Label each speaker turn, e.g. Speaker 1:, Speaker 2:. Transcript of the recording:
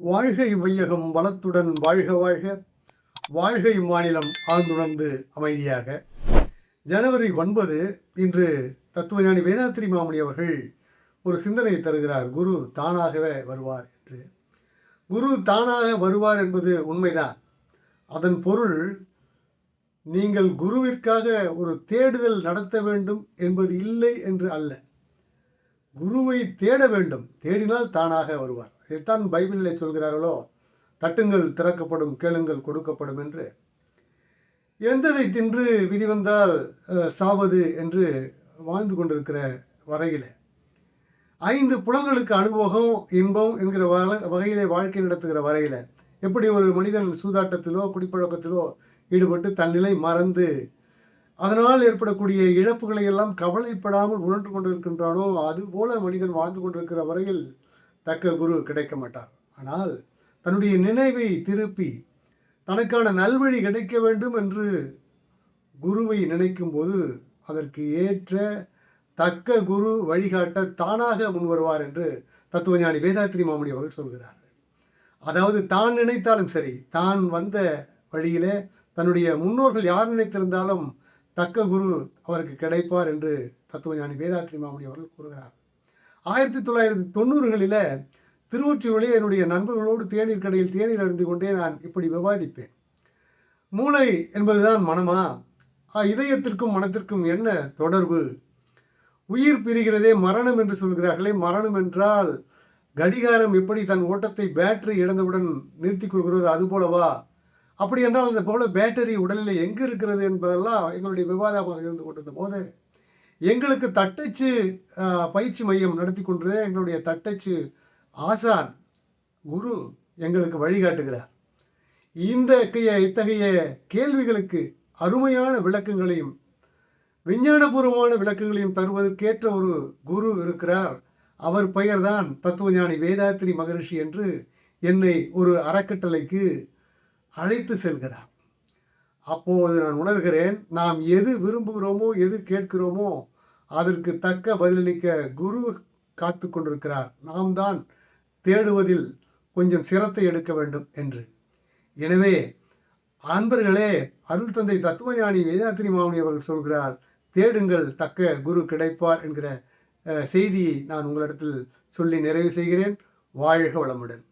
Speaker 1: வாழ்கை இவ்வையகம் வளத்துடன் வாழ்க வாழ்க. வாழ்கை மாநிலம் ஆழ்ந்துணர்ந்து அமைதியாக. ஜனவரி ஒன்பது இன்று தத்துவஞானி வேதாத்திரி மாமணி அவர்கள் ஒரு சிந்தனை தருகிறார். குரு தானாகவே வருவார் என்று. குரு தானாக வருவார் என்பது உண்மைதான். அதன் பொருள் நீங்கள் குருவிற்காக ஒரு தேடுதல் நடத்த வேண்டும் என்பது இல்லை என்று அல்ல. குருவை தேட வேண்டும். தேடினால் தானாக வருவார். இதைத்தான் பைபிளில் சொல்கிறார்களோ தட்டுங்கள் திறக்கப்படும் கேளுங்கள் கொடுக்கப்படும் என்று. எந்ததை தின்று விதி வந்தால் சாவது என்று வாழ்ந்து கொண்டிருக்கிற வரையில். ஐந்து புலன்களுக்கு அனுபவம் இன்பம் என்கிற வக- வகையிலே வாழ்க்கை நடத்துகிற வரையில். எப்படி ஒரு மனிதன் சூதாட்டத்திலோ குடிப்பழக்கத்திலோ ஈடுபட்டு தன் நிலை மறந்து அதனால் ஏற்படக்கூடிய இழப்புகளை எல்லாம் கவலைப்படாமல் உணர்ந்து கொண்டிருக்கின்றானோ அதுபோல மனிதன் வாழ்ந்து கொண்டிருக்கிற வரையில் தக்க குரு கிடைக்க மாட்டார். ஆனால் தன்னுடைய நினைவை திருப்பி தனக்கான நல்வழி கிடைக்க வேண்டும் என்று குருவை நினைக்கும் போது அதற்கு ஏற்ற தக்க குரு வழிகாட்ட தானாக முன்வருவார் என்று தத்துவஞானி வேதாத்திரி மாமணி அவர்கள் சொல்கிறார். அதாவது தான் நினைத்தாலும் சரி தான் வந்த வழியிலே தன்னுடைய முன்னோர்கள் யார் நினைத்திருந்தாலும் தக்க குரு அவருக்கு கிடைப்பார் என்று தத்துவஞானி வேதாத்ரி மாமணி அவர்கள் கூறுகிறார். ஆயிரத்தி தொள்ளாயிரத்தி தொண்ணூறுகளில் திருவொற்றியூரிலே என்னுடைய நண்பர்களோடு தேநீர் கடையில் தேநீர் அறிந்து கொண்டே நான் இப்படி விவாதிப்பேன். மூளை என்பதுதான் மனமா? ஆ, இதயத்திற்கும் மனத்திற்கும் என்ன தொடர்பு? உயிர் பிரிகிறதே மரணம் என்று சொல்கிறார்களே மரணம் என்றால் கடிகாரம் எப்படி தன் ஓட்டத்தை பேட்டரி இழந்தவுடன் நிறுத்திக் கொள்கிறதோ அது போலவா அப்படி என்றால் அந்த போல பேட்டரி உடலில் எங்கே இருக்கிறது என்பதெல்லாம் எங்களுடைய விவாதமாக இருந்து கொண்டிருந்த போது எங்களுக்கு தட்டச்சு பயிற்சி மையம் நடத்தி கொண்டதே எங்களுடைய தட்டச்சு ஆசான் குரு எங்களுக்கு வழிகாட்டுகிறார் இந்த கைய- இத்தகைய கேள்விகளுக்கு அருமையான விளக்கங்களையும் விஞ்ஞானபூர்வமான விளக்கங்களையும் தருவதற்கேற்ற ஒரு குரு இருக்கிறார். அவர் பெயர்தான் தத்துவஞானி வேதாத்திரி மகரிஷி என்று என்னை ஒரு அறக்கட்டளைக்கு அழைத்து செல்கிறார். அப்போது நான் உணர்கிறேன் நாம் எது விரும்புகிறோமோ எது கேட்கிறோமோ அதற்கு தக்க பதிலளிக்க குரு காத்து கொண்டிருக்கிறார். நாம் தான் தேடுவதில் கொஞ்சம் சிரத்தை எடுக்க வேண்டும் என்று. எனவே அன்பர்களே அருள் தந்தை தத்துவஞானி வேதாத்திரி மாமணி அவர்கள் சொல்கிறார் தேடுங்கள் தக்க குரு கிடைப்பார் என்கிற செய்தியை நான் உங்களிடத்தில் சொல்லி நிறைவு செய்கிறேன். வாழ்க வளமுடன்.